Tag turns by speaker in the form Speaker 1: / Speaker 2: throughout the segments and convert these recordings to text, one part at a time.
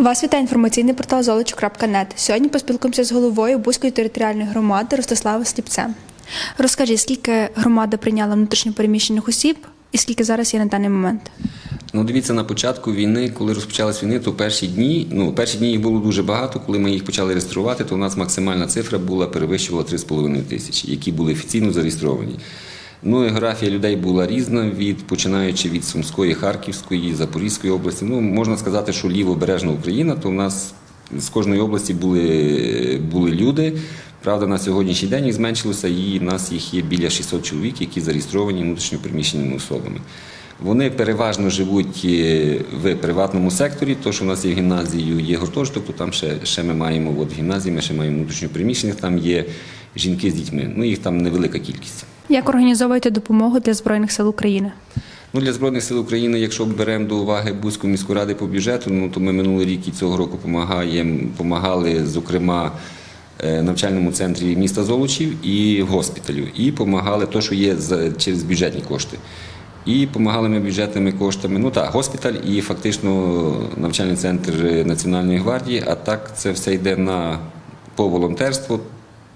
Speaker 1: Вас вітає інформаційний портал золочу.нет. Сьогодні поспілкуємося з головою Бузької територіальної громади Ростиславом Сліпцем. Розкажіть, скільки громада прийняла внутрішньопереміщених осіб і скільки зараз є на даний момент?
Speaker 2: Ну, дивіться, на початку війни, коли розпочалась війни, то перші дні, ну, перші дні їх було дуже багато. Коли ми їх почали реєструвати, то у нас максимальна цифра була перевищувала 3,5 тисячі, які були офіційно зареєстровані. Ну, і географія людей була різна, від починаючи від Сумської, Харківської, Запорізької області. Ну, можна сказати, що лівобережна Україна, то в нас з кожної області були, були люди. Правда, на сьогоднішній день їх зменшилося, і в нас їх є біля 600 чоловік, які зареєстровані внутрішньопереміщеними особами. Вони переважно живуть е, в приватному секторі, то що в нас є в гімназію, є гуртожиток, то там ще, ще ми маємо от в гімназії, ми ще маємо внутрішньопереміщених, там є жінки з дітьми. Ну їх там невелика кількість.
Speaker 1: Як організовуєте допомогу для Збройних сил України?
Speaker 2: Ну, для Збройних сил України, якщо беремо до уваги Бузьку міську ради по бюджету, ну то ми минулий рік і цього року помагаємо, помагали, зокрема, е, навчальному центрі міста Золочів і госпіталю. І помагали то, що є через бюджетні кошти. І допомагали ми бюджетними коштами. Ну так, госпіталь і фактично навчальний центр Національної гвардії, а так це все йде на по волонтерству.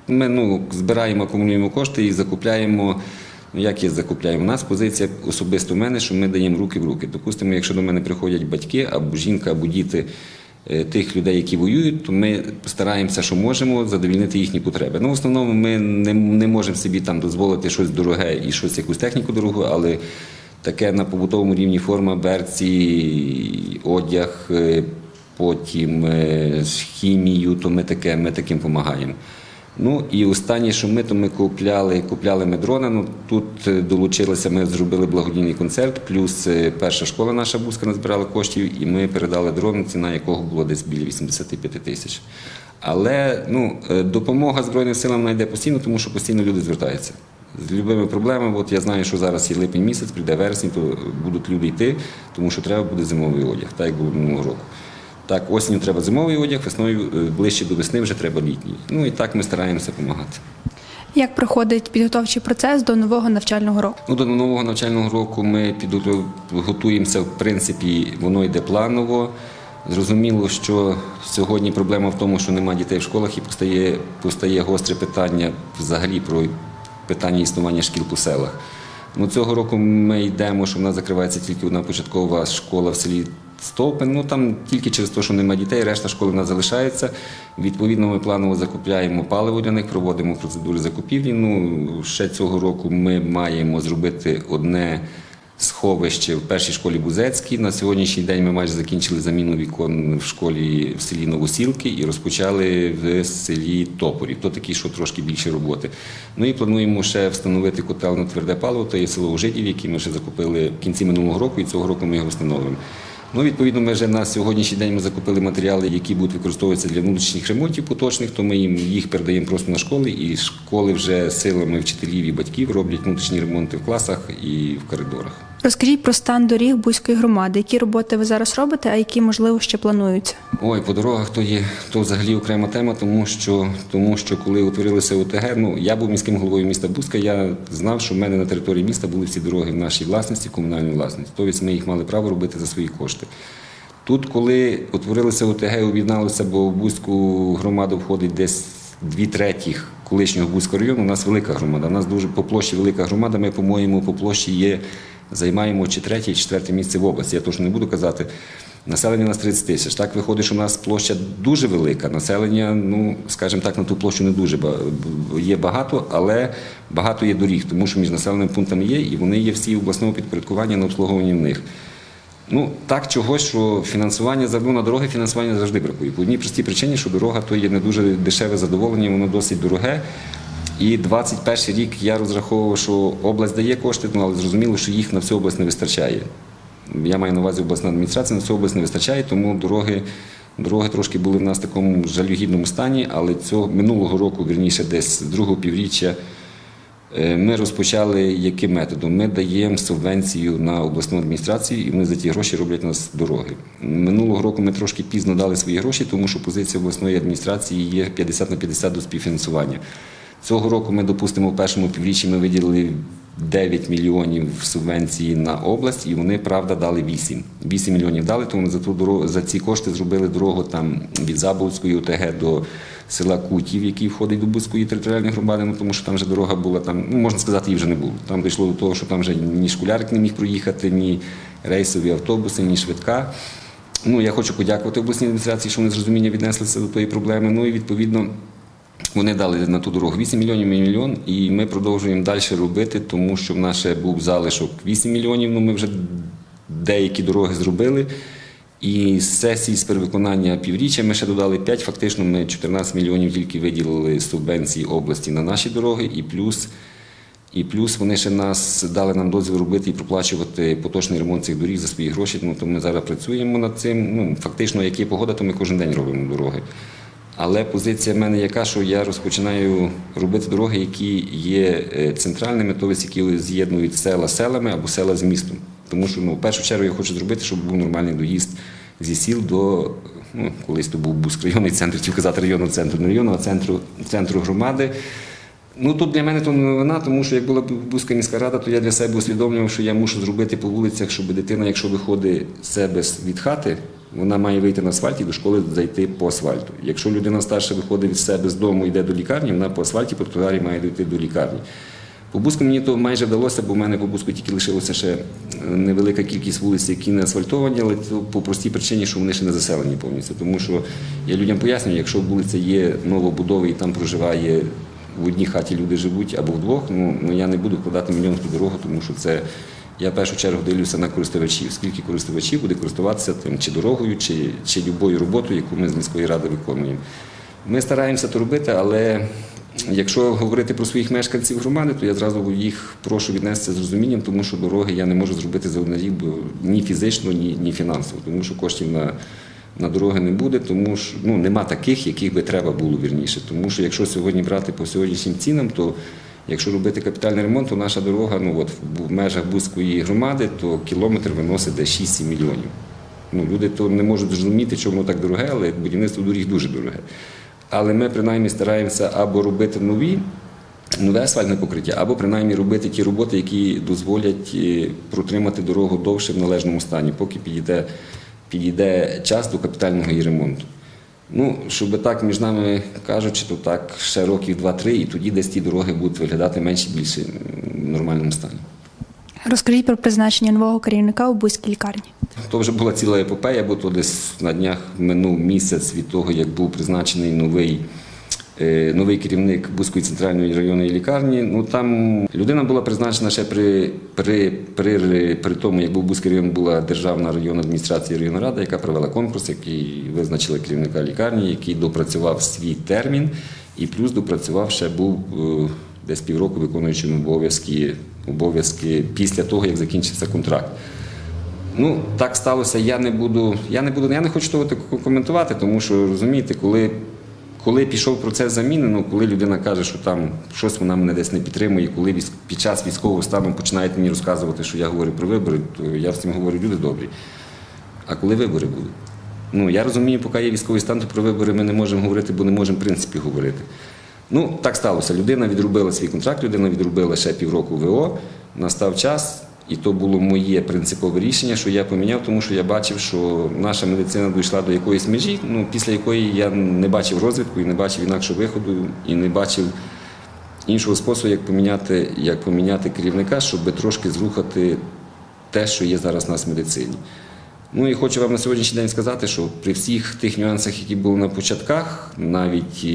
Speaker 2: Ми ну, збираємо, акумулюємо кошти і закупляємо. Ну, як я закупляю? У нас позиція особисто в мене, що ми даємо руки в руки. Допустимо, якщо до мене приходять батьки або жінка, або діти е, тих людей, які воюють, то ми стараємося, що можемо, задовільнити їхні потреби. Ну, в основному ми не, не можемо собі там дозволити щось дороге і щось якусь техніку дорогу, але таке на побутовому рівні форма, берці, одяг, е, потім е, з хімією, то ми таке, ми таким допомагаємо. Ну і останнє, що ми, купляли, купляли ми дрона. Ну тут е, долучилися, ми зробили благодійний концерт, плюс е, перша школа наша бузька назбирала коштів, і ми передали дрон, ціна якого була десь біля 85 тисяч. Але ну, е, допомога Збройним силам вона йде постійно, тому що постійно люди звертаються. З любими проблемами, от я знаю, що зараз є липень місяць, прийде вересень, то будуть люди йти, тому що треба буде зимовий одяг, так як було минулого року. Так, осінню треба зимовий одяг, весною е, ближче до весни вже треба літній. Ну і так ми стараємося допомагати.
Speaker 1: Як проходить підготовчий процес до нового навчального року?
Speaker 2: Ну, до нового навчального року ми підготу- готуємося, в принципі, воно йде планово. Зрозуміло, що сьогодні проблема в тому, що немає дітей в школах і постає, постає гостре питання взагалі про питання існування шкіл по селах. Ну, цього року ми йдемо, що в нас закривається тільки одна початкова школа в селі Стовпин. Ну там тільки через те, що немає дітей, решта школи в нас залишається. Відповідно, ми планово закупляємо паливо для них, проводимо процедури закупівлі. Ну, ще цього року ми маємо зробити одне сховище в першій школі Бузецькій. На сьогоднішній день ми майже закінчили заміну вікон в школі в селі Новосілки і розпочали в селі Топорів. То такі, що трошки більше роботи. Ну і плануємо ще встановити котел на тверде паливо, то є село Ужидів, який ми ще закупили в кінці минулого року, і цього року ми його встановимо. Ну, відповідно, ми вже на сьогоднішній день ми закупили матеріали, які будуть використовуватися для внутрішніх ремонтів поточних, то ми їм їх передаємо просто на школи, і школи вже силами вчителів і батьків роблять внутрішні ремонти в класах і в коридорах.
Speaker 1: Розкажіть про стан доріг Бузької громади. Які роботи ви зараз робите, а які можливо ще плануються?
Speaker 2: Ой, по дорогах то є то взагалі окрема тема, тому що тому що коли утворилися ОТГ, ну я був міським головою міста Бузька, я знав, що в мене на території міста були всі дороги в нашій власності, комунальній власності. Тобто ми їх мали право робити за свої кошти. Тут, коли утворилися ОТГ, об'єдналися, бо в Бузьку громаду входить десь дві третіх колишнього Бузького району. У нас велика громада. У нас дуже по площі велика громада. Ми, по-моєму, по площі є, займаємо чи третє, чи четверте місце в області. Я точно не буду казати. Населення у нас 30 тисяч. Так виходить, що у нас площа дуже велика. Населення, ну скажімо так, на ту площу не дуже є багато, але багато є доріг, тому що між населеними пунктами є, і вони є всі обласного підпорядкування на обслуговуванні в них. Ну так чогось, що фінансування за- ну, на дороги фінансування завжди бракує. По одній простій причині, що дорога то є не дуже дешеве задоволення, воно досить дороге. І 21 рік я розраховував, що область дає кошти, ну, але зрозуміло, що їх на всю область не вистачає. Я маю на увазі обласна адміністрація, на всю область не вистачає, тому дороги, дороги трошки були в нас в такому жалюгідному стані, але цього минулого року, вірніше, десь з другого півріччя. Е, Ми розпочали яким методом? Ми даємо субвенцію на обласну адміністрацію, і вони за ті гроші роблять нас дороги. Минулого року ми трошки пізно дали свої гроші, тому що позиція обласної адміністрації є 50 на 50 до співфінансування. Цього року ми, допустимо, в першому півріччі ми виділили 9 мільйонів субвенції на область, і вони, правда, дали 8. 8 мільйонів дали, тому за, ту дорогу, за ці кошти зробили дорогу там від Заболоцької ОТГ до села Кутів, який входить до Бузької територіальної громади, ну, тому що там вже дорога була, там, ну, можна сказати, її вже не було. Там дійшло до того, що там вже ні школярик не міг проїхати, ні рейсові автобуси, ні швидка. Ну, я хочу подякувати обласній адміністрації, що вони з розуміння віднеслися до тої проблеми. Ну і відповідно вони дали на ту дорогу 8 мільйонів і мільйон, і ми продовжуємо далі робити, тому що в нас ще був залишок 8 мільйонів. Ну ми вже деякі дороги зробили. І з сесії з перевиконання півріччя ми ще додали 5. Фактично, ми 14 мільйонів тільки виділили субвенції області на наші дороги, і плюс. І плюс вони ще нас дали нам дозвіл робити і проплачувати поточний ремонт цих доріг за свої гроші. Ну то ми зараз працюємо над цим. Ну фактично, як є погода, то ми кожен день робимо дороги. Але позиція в мене яка, що я розпочинаю робити дороги, які є е, центральними, тобто які з'єднують села селами або села з містом. Тому що ну, в першу чергу я хочу зробити, щоб був нормальний доїзд зі сіл до ну, колись то був Буск районний центр, хотів казати районного центру, не районного, центру, центру громади. Ну тут для мене то не новина, тому що як була б Бузька міська рада, то я для себе усвідомлював, що я мушу зробити по вулицях, щоб дитина, якщо виходить з себе від хати, вона має вийти на асфальт і до школи зайти по асфальту. Якщо людина старша виходить від себе з дому йде до лікарні, вона по асфальті по тротуарі має дійти до лікарні. По Бузьку мені то майже вдалося, бо в мене по Бузьку тільки лишилося ще невелика кількість вулиць, які не асфальтовані, але це по простій причині, що вони ще не заселені повністю. Тому що я людям пояснюю, якщо вулиця є новобудови і там проживає в одній хаті люди живуть або вдвох, ну, ну я не буду вкладати мільйон в ту дорогу, тому що це я в першу чергу дивлюся на користувачів, скільки користувачів буде користуватися тим чи дорогою, чи, чи любою роботою, яку ми з міської ради виконуємо. Ми стараємося то робити, але якщо говорити про своїх мешканців громади, то я зразу їх прошу віднестися з розумінням, тому що дороги я не можу зробити за один рік, ні фізично, ні, ні фінансово, тому що коштів на, на дороги не буде, тому що ну, нема таких, яких би треба було вірніше. Тому що якщо сьогодні брати по сьогоднішнім цінам, то якщо робити капітальний ремонт, то наша дорога ну, от, в межах Бузької громади, то кілометр виносить десь 6-7 мільйонів. Ну, люди то не можуть зрозуміти, чому воно так дороге, але будівництво доріг дуже дороге. Але ми принаймні стараємося або робити нові, нове асфальтне покриття, або принаймні робити ті роботи, які дозволять е, протримати дорогу довше в належному стані, поки підійде, підійде час до капітального її ремонту. Ну, щоб так між нами кажучи, то так ще років 2-3, і тоді десь ті дороги будуть виглядати менше більше в нормальному стані.
Speaker 1: Розкажіть про призначення нового керівника у Бузькій лікарні.
Speaker 2: То вже була ціла епопея, бо то десь на днях минув місяць від того, як був призначений новий, новий керівник Бузької центральної районної лікарні. Ну там людина була призначена ще при, при, при, при тому, як був Бузький район, була державна районна адміністрація районна рада, яка провела конкурс, який визначила керівника лікарні, який допрацював свій термін, і плюс допрацював ще був е, десь півроку виконуючим обов'язки, обов'язки після того, як закінчився контракт. Ну, так сталося. Я не буду, я не буду, я не хочу того коментувати, тому що розумієте, коли, коли пішов процес заміни, ну коли людина каже, що там щось вона мене десь не підтримує, коли під час військового стану починають мені розказувати, що я говорю про вибори, то я всім говорю, люди добрі. А коли вибори будуть? Ну, я розумію, поки є військовий стан, то про вибори ми не можемо говорити, бо не можемо в принципі говорити. Ну, так сталося. Людина відробила свій контракт, людина відробила ще півроку ВО, настав час, і то було моє принципове рішення, що я поміняв, тому що я бачив, що наша медицина дійшла до якоїсь межі, ну, після якої я не бачив розвитку і не бачив інакшого виходу, і не бачив іншого способу, як поміняти, як поміняти керівника, щоб трошки зрухати те, що є зараз у нас в медицині. Ну і хочу вам на сьогоднішній день сказати, що при всіх тих нюансах, які були на початках, навіть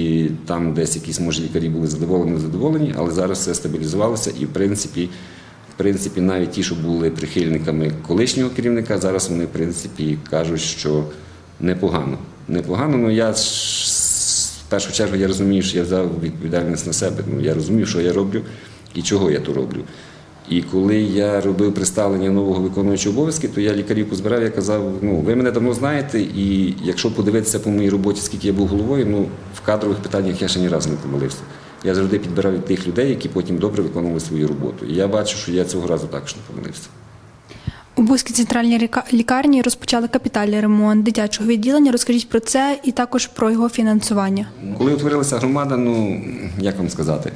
Speaker 2: там десь якісь може лікарі були задоволені, задоволені, але зараз все стабілізувалося і в принципі, в принципі, навіть ті, що були прихильниками колишнього керівника, зараз вони в принципі кажуть, що непогано. Непогано, ну я в першу чергу я розумію, що я взяв відповідальність на себе. Ну я розумію, що я роблю і чого я то роблю. І коли я робив представлення нового виконуючого обов'язки, то я лікарів позбирав, я казав, ну ви мене давно знаєте, і якщо подивитися по моїй роботі, скільки я був головою, ну в кадрових питаннях я ще ні разу не помилився. Я завжди підбирав тих людей, які потім добре виконували свою роботу. І я бачу, що я цього разу також не помилився.
Speaker 1: У Бузькій центральній лікарні розпочали капітальний ремонт дитячого відділення. Розкажіть про це і також про його фінансування.
Speaker 2: Коли утворилася громада, ну як вам сказати,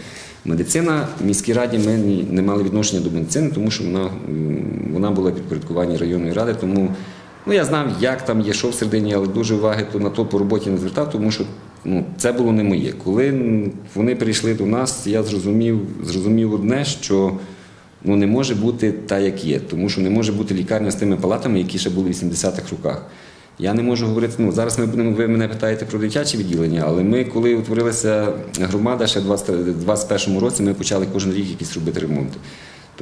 Speaker 2: Медицина в міській раді ми не мали відношення до медицини, тому що вона, вона була в підпорядкуванні районної ради. Тому ну, я знав, як там є, що всередині, але дуже уваги то на то по роботі не звертав, тому що ну, це було не моє. Коли вони прийшли до нас, я зрозумів, зрозумів одне, що ну, не може бути та, як є, тому що не може бути лікарня з тими палатами, які ще були в 80-х роках. Я не можу говорити, ну зараз ми будемо, ви мене питаєте про дитячі відділення, але ми, коли утворилася громада, ще в 2021 році ми почали кожен рік якісь робити ремонти.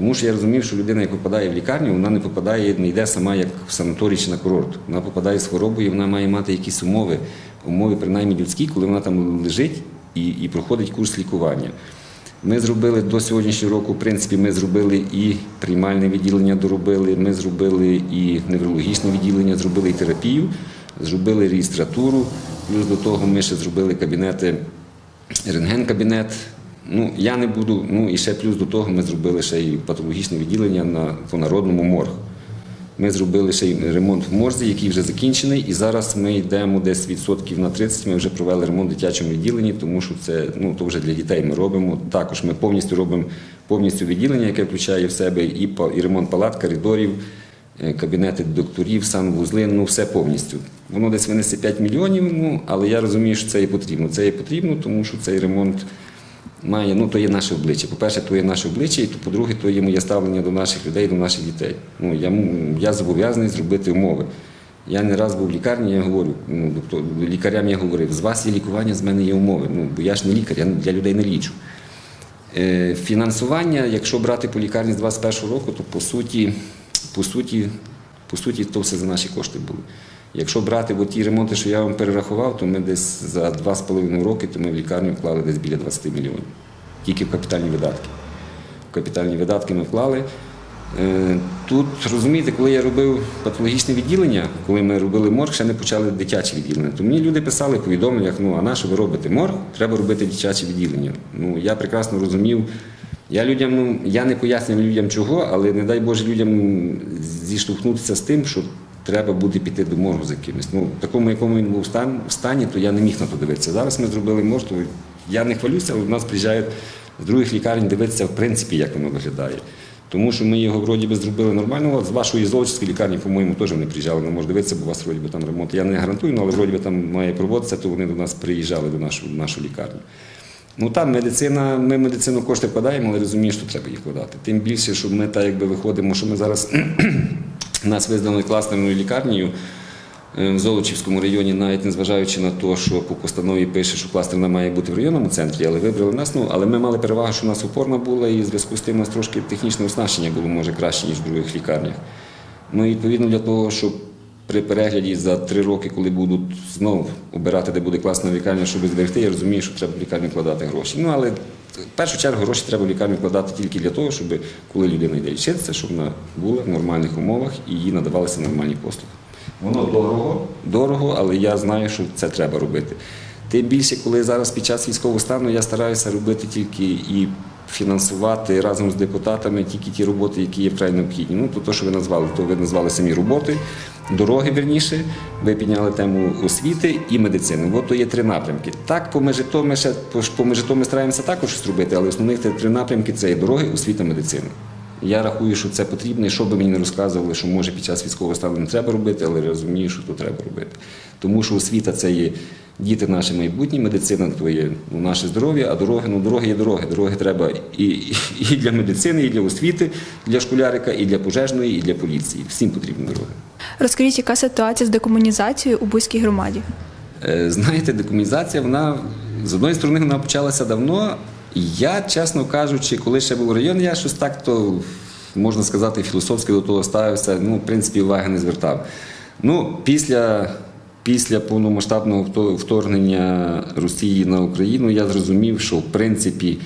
Speaker 2: Тому що я розумів, що людина, як попадає в лікарню, вона не попадає, не йде сама як в санаторій чи на курорт. Вона попадає з хворобою, вона має мати якісь умови, умови принаймні людські, коли вона там лежить і, і проходить курс лікування. Ми зробили до сьогоднішнього року, в принципі, ми зробили і приймальне відділення доробили, ми зробили і неврологічне відділення, зробили і терапію, зробили реєстратуру. Плюс до того ми ще зробили кабінети, рентген-кабінет. Ну, я не буду. Ну і ще плюс до того ми зробили ще і патологічне відділення на по народному морг. Ми зробили ще й ремонт в морзі, який вже закінчений, і зараз ми йдемо десь відсотків на 30. Ми вже провели ремонт в дитячому відділенні, тому що це ну то вже для дітей ми робимо. Також ми повністю робимо повністю відділення, яке включає в себе і, і ремонт палат, коридорів, е, кабінети докторів, санвузли, ну все повністю. Воно десь винесе 5 мільйонів. Ну але я розумію, що це і потрібно. Це і потрібно, тому що цей ремонт має, ну то є наше обличчя. По-перше, то є наше обличчя, і по-друге, то є моє ставлення до наших людей, до наших дітей. Ну, я, я зобов'язаний зробити умови. Я не раз був в лікарні, я говорю, ну, тобто, лікарям я говорив, з вас є лікування, з мене є умови. Ну, бо я ж не лікар, я для людей не лічу. Е, Фінансування, якщо брати по лікарні з 21 року, то по суті, по суті, по суті, то все за наші кошти були. Якщо брати ті ремонти, що я вам перерахував, то ми десь за 2,5 роки то ми в лікарню вклали десь біля 20 мільйонів. Тільки в капітальні видатки. В капітальні видатки ми вклали. Е, Тут розумієте, коли я робив патологічне відділення, коли ми робили морг, ще не почали дитяче відділення. То мені люди писали в повідомленнях, ну а на що ви робите морг? Треба робити дитяче відділення. Ну я прекрасно розумів. Я людям, ну я не пояснюю людям чого, але не дай Боже людям зіштовхнутися з тим, що треба буде піти до моргу за кимось. Ну, в такому, якому він був в стані, то я не міг на то дивитися. Зараз ми зробили морг, я не хвалюся, але до нас приїжджають з других лікарень дивитися, в принципі, як воно виглядає. Тому що ми його вроді би зробили нормально. З вашої золочівської лікарні, по-моєму, теж вони приїжджали, не можу дивитися, бо у вас вроді би там ремонт. Я не гарантую, але вроді би там має проводитися, то вони до нас приїжджали до нашої, нашу лікарню. Ну там медицина, ми медицину кошти вкладаємо, але розуміємо, що треба їх вкладати. Тим більше, що ми так якби виходимо, що ми зараз нас визнали кластерною лікарнею е, в Золочівському районі, навіть незважаючи на те, що по постанові пише, що кластерна має бути в районному центрі, але вибрали нас. Ну але ми мали перевагу, що у нас опорна була, і в зв'язку з тим у нас трошки технічне оснащення було може краще ніж в других лікарнях. Ну і відповідно для того, щоб при перегляді за три роки, коли будуть знову обирати, де буде класна лікарня, щоб зберегти, я розумію, що треба в лікарню вкладати гроші. Ну але в першу чергу гроші треба в лікарню вкладати тільки для того, щоб коли людина йде лічитися, щоб вона була в нормальних умовах і їй надавалися нормальні послуги. Воно дорого, дорого, але я знаю, що це треба робити. Тим більше, коли зараз під час військового стану я стараюся робити тільки і фінансувати разом з депутатами тільки ті роботи, які є вкрай необхідні. Ну, то, те, що ви назвали, то ви назвали самі роботи, дороги вірніше, ви підняли тему освіти і медицини. От то є три напрямки. Так, по межито ми ще по, по межито ми стараємося також зробити, але основних три напрямки це є дороги, освіта, медицина. Я рахую, що це потрібно, і що би мені не розказували, що може під час військового стану не треба робити, але розумію, що то треба робити. Тому що освіта це є діти наші майбутні, медицина то є ну, наше здоров'я, а дороги, ну дороги є дороги. Дороги треба і, і, і для медицини, і для освіти, для школярика, і для пожежної, і для поліції. Всім потрібні дороги.
Speaker 1: Розкажіть, яка ситуація з декомунізацією у Бузькій громаді?
Speaker 2: Е, Знаєте, декомунізація, вона з одної сторони вона почалася давно. Я, чесно кажучи, коли ще був район, я щось так то можна сказати, філософськи до того ставився. Ну, в принципі, уваги не звертав. Ну, після, після повномасштабного вторгнення Росії на Україну я зрозумів, що в принципі.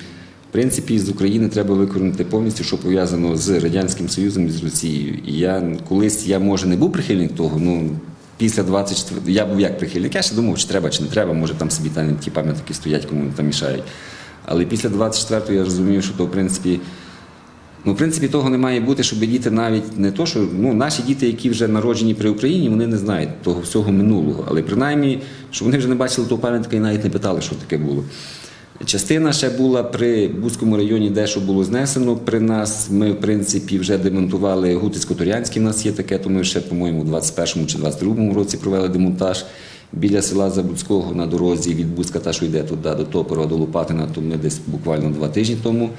Speaker 2: В принципі, з України треба виконати повністю, що пов'язано з Радянським Союзом і з Росією. І я колись я може не був прихильник того, ну після 24 я був як прихильник. Я ще думав, чи треба, чи не треба, може там собі там ті пам'ятники стоять, кому там мішають. Але після 24-го я розумів, що то в принципі. Ну, в принципі, того не має бути, щоб діти навіть не то, що ну, наші діти, які вже народжені при Україні, вони не знають того всього минулого. Але принаймні, що вони вже не бачили того пам'ятника і навіть не питали, що таке було. Частина ще була при Бузькому районі, дещо було знесено при нас. Ми, в принципі, вже демонтували Гутицько-Тур'янський, в нас є таке, то ми ще, по-моєму, у 21-му чи 22-му році провели демонтаж. Біля села Забудського на дорозі від Бузька, та що йде туди до Топора, до Лопатина, то ми десь буквально два тижні тому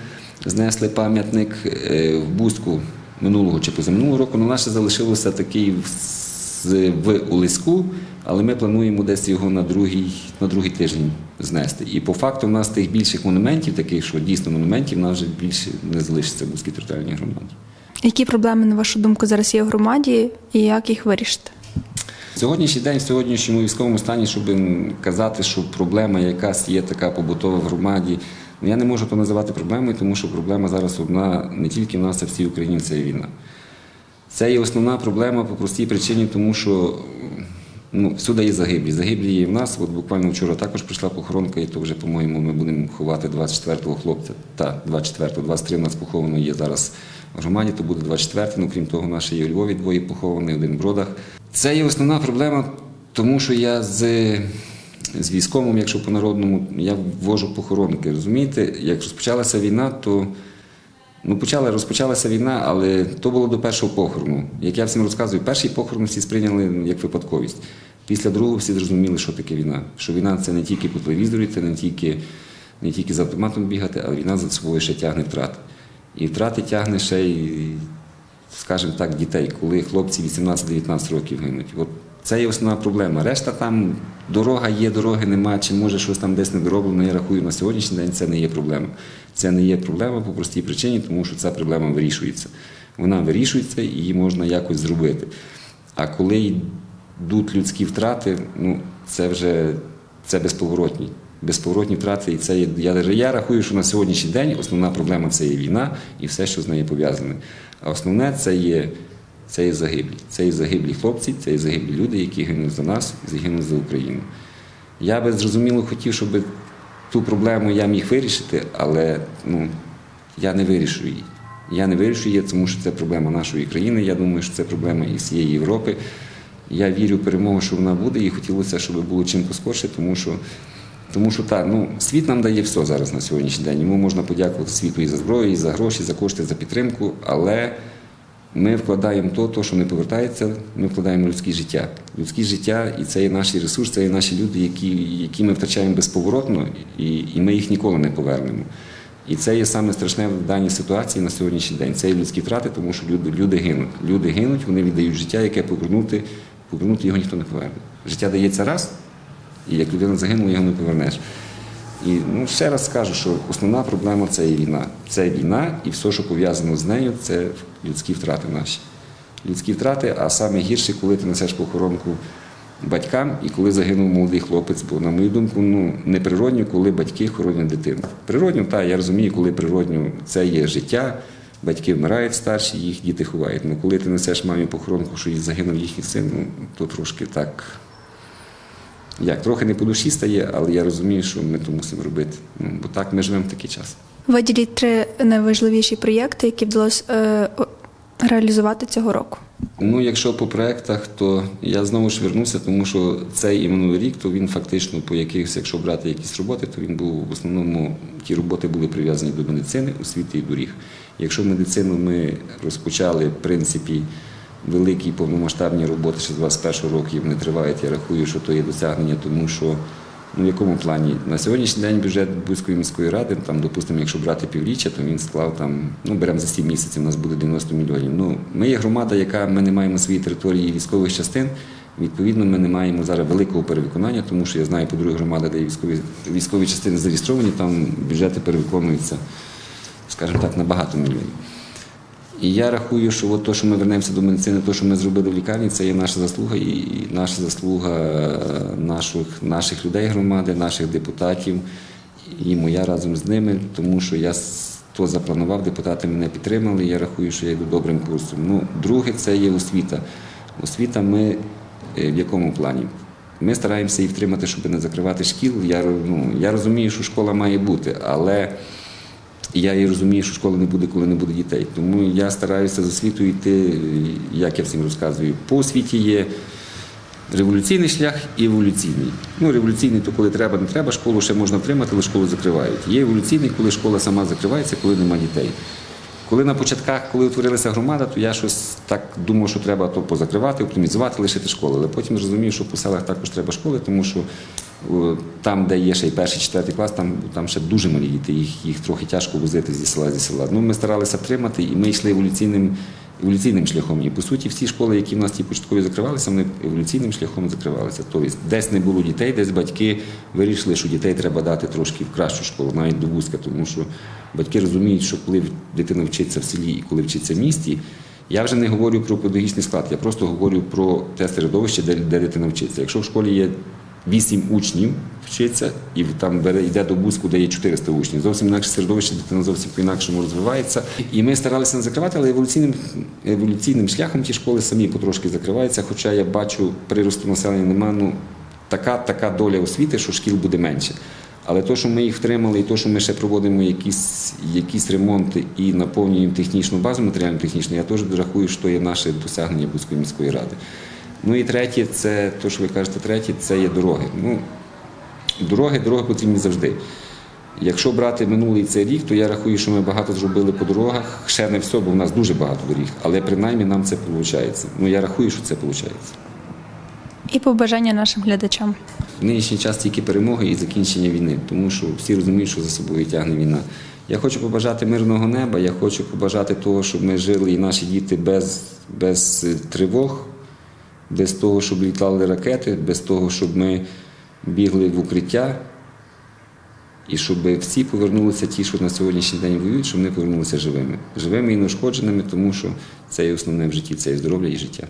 Speaker 2: знесли пам'ятник. Е, В Бузьку минулого чи позаминулого року, ну, наше залишилося такий в- Улиску, але ми плануємо десь його на другий, на другий тиждень знести. І по факту в нас тих більших монументів, таких, що дійсно монументів, в нас вже більше не залишиться в Бузькій територіальній громаді.
Speaker 1: Які проблеми, на вашу думку, зараз є в громаді і як їх вирішити?
Speaker 2: Сьогоднішній день, в сьогоднішньому військовому стані, щоб казати, що проблема якась є така побутова в громаді, ну, я не можу то називати проблемою, тому що проблема зараз одна не тільки в нас, а всій Україні це є війна. Це є основна проблема по простій причині, тому що ну, всюди є загиблі. Загиблі є в нас. От буквально вчора також прийшла похоронка, і то вже, по-моєму, ми будемо ховати 24-го хлопця. Та, 24-го, 23 у нас поховано є зараз в громаді, то буде 24-й. Ну, крім того, наші є у Львові двоє поховані, один в Бродах. Це є основна проблема, тому що я з, з військовим, якщо по-народному, я ввожу похоронки. Розумієте, як розпочалася війна, то Ну, почала, розпочалася війна, але то було до першого похорону. Як я всім розказую, перший похорон всі сприйняли як випадковість. Після другого всі зрозуміли, що таке війна. Що війна це не тільки по телевізорі, це не тільки, не тільки з автоматом бігати, але війна за собою ще тягне втрати. І втрати тягне ще й, скажімо так, дітей, коли хлопці 18-19 років гинуть. От це є основна проблема. Решта там дорога є, дороги нема, чи може щось там десь не дороблено. Я рахую на сьогоднішній день це не є проблема. Це не є проблема по простій причині, тому що ця проблема вирішується. Вона вирішується і її можна якось зробити. А коли йдуть людські втрати, ну це вже це безповоротні. Безповоротні втрати, і це є. Я, я рахую, що на сьогоднішній день основна проблема це є війна і все, що з нею пов'язане. А основне це є, це є загиблі. Це є загиблі хлопці, це є загиблі люди, які гинуть за нас, загинуть за Україну. Я би зрозуміло хотів, щоб ту проблему я міг вирішити, але ну, я не вирішу її. Я не вирішу її, тому що це проблема нашої країни. Я думаю, що це проблема і всієї Європи. Я вірю в перемогу, що вона буде, і хотілося, щоб було чим поскорше, тому що, тому що так, ну, світ нам дає все зараз на сьогоднішній день. Йому можна подякувати світу і за зброю, і за гроші, за кошти, за підтримку, але ми вкладаємо то, то, що не повертається, ми вкладаємо людське життя. Людське життя, і це є наш ресурс, це є наші люди, які, які ми втрачаємо безповоротно, і, і ми їх ніколи не повернемо. І це є саме страшне в даній ситуації на сьогоднішній день. Це є людські втрати, тому що люди, люди гинуть. Люди гинуть, вони віддають життя, яке повернути, повернути його ніхто не поверне. Життя дається раз, і як людина загинула, його не повернеш. І ну, ще раз скажу, що основна проблема це є війна. Це війна і все, що пов'язано з нею, це людські втрати наші. Людські втрати, а саме гірше, коли ти несеш похоронку батькам і коли загинув молодий хлопець. Бо, на мою думку, ну неприродньо, коли батьки хоронять дитину. Природньо, так, я розумію, коли природньо це є життя, батьки вмирають старші, їх діти ховають. Ну коли ти несеш мамі похоронку, що загинув їхній син, ну то трошки так. Як трохи не по душі стає, але я розумію, що ми то мусимо робити. Ну, бо так ми живемо в такий час.
Speaker 1: Виділіть три найважливіші проєкти, які вдалося е, реалізувати цього року.
Speaker 2: Ну, якщо по проектах, то я знову ж вернуся, тому що цей і минулий рік, то він фактично по якихось, якщо брати якісь роботи, то він був в основному ті роботи були прив'язані до медицини, освіти і доріг. Якщо медицину ми розпочали, в принципі, великі повномасштабні роботи ще з 21 року вони тривають, я рахую, що то є досягнення, тому що ну, в якому плані? На сьогоднішній день бюджет Бузької міської ради, там, допустимо, якщо брати півріччя, то він склав там, ну беремо за 7 місяців, у нас буде 90 мільйонів. Ну, ми є громада, яка ми не маємо своїй території військових частин. Відповідно, ми не маємо зараз великого перевиконання, тому що я знаю по других громадах, де військові, військові частини зареєстровані, там бюджети перевиконуються, скажімо так, на багато мільйонів. І я рахую, що от то, що ми вернемося до медицини, то, що ми зробили в лікарні, це є наша заслуга і наша заслуга е, наших, наших людей громади, наших депутатів і моя разом з ними, тому що я то запланував, депутати мене підтримали. Я рахую, що я йду добрим курсом. Ну, друге, це є освіта. Освіта ми е, в якому плані? Ми стараємося її втримати, щоб не закривати шкіл. Я, ну, я розумію, що школа має бути, але я і розумію, що школи не буде, коли не буде дітей. Тому я стараюся з освітою йти, як я всім розказую. По освіті є Революційний шлях і еволюційний. Ну, революційний, то коли треба, не треба, школу ще можна втримати, але школу закривають. Є еволюційний, коли школа сама закривається, коли нема дітей. Коли на початках, коли утворилася громада, то я щось так думав, що треба то позакривати, оптимізувати, лишити школи. Але потім зрозумів, що по селах також треба школи, тому що там, де є ще й перший, четвертий клас, там, там ще дуже малі діти, їх, їх трохи тяжко возити зі села зі села. Ну, ми старалися втримати, і ми йшли еволюційним, еволюційним шляхом. І по суті, всі школи, які в нас ті початкові закривалися, вони еволюційним шляхом закривалися. Тобто десь не було дітей, десь батьки вирішили, що дітей треба дати трошки в кращу школу, навіть до вузька, тому що батьки розуміють, що коли дитина вчиться в селі і коли вчиться в місті. Я вже не говорю про педагогічний склад, я просто говорю про те середовище, де, де дитина вчиться. Якщо в школі є 8 учнів вчиться, і там бере йде до буску, де є 400 учнів. Зовсім інакше середовище, дитина зовсім по-інакшому розвивається. І ми старалися не закривати, але еволюційним, еволюційним шляхом ті школи самі потрошки закриваються. Хоча я бачу, приросту населення нема, ну така, така доля освіти, що шкіл буде менше. Але то, що ми їх втримали, і то, що ми ще проводимо якісь, якісь ремонти і наповнюємо технічну базу матеріально-технічну, я теж рахую, що є наше досягнення Бузької міської ради. Ну і третє, це то, що ви кажете, третє, це є дороги. Ну, дороги, дороги потрібні завжди. Якщо брати минулий цей рік, то я рахую, що ми багато зробили по дорогах. Ще не все, бо в нас дуже багато доріг, але принаймні нам це виходить. Ну я рахую, що це виходить.
Speaker 1: І побажання нашим глядачам.
Speaker 2: В нинішній час тільки перемоги і закінчення війни, тому що всі розуміють, що за собою тягне війна. Я хочу побажати мирного неба, я хочу побажати того, щоб ми жили і наші діти без, без тривог, без того, щоб літали ракети, без того, щоб ми бігли в укриття. І щоб всі повернулися ті, що на сьогоднішній день воюють, щоб вони повернулися живими. Живими і неушкодженими, тому що це є основне в житті, це і здоров'я і життя.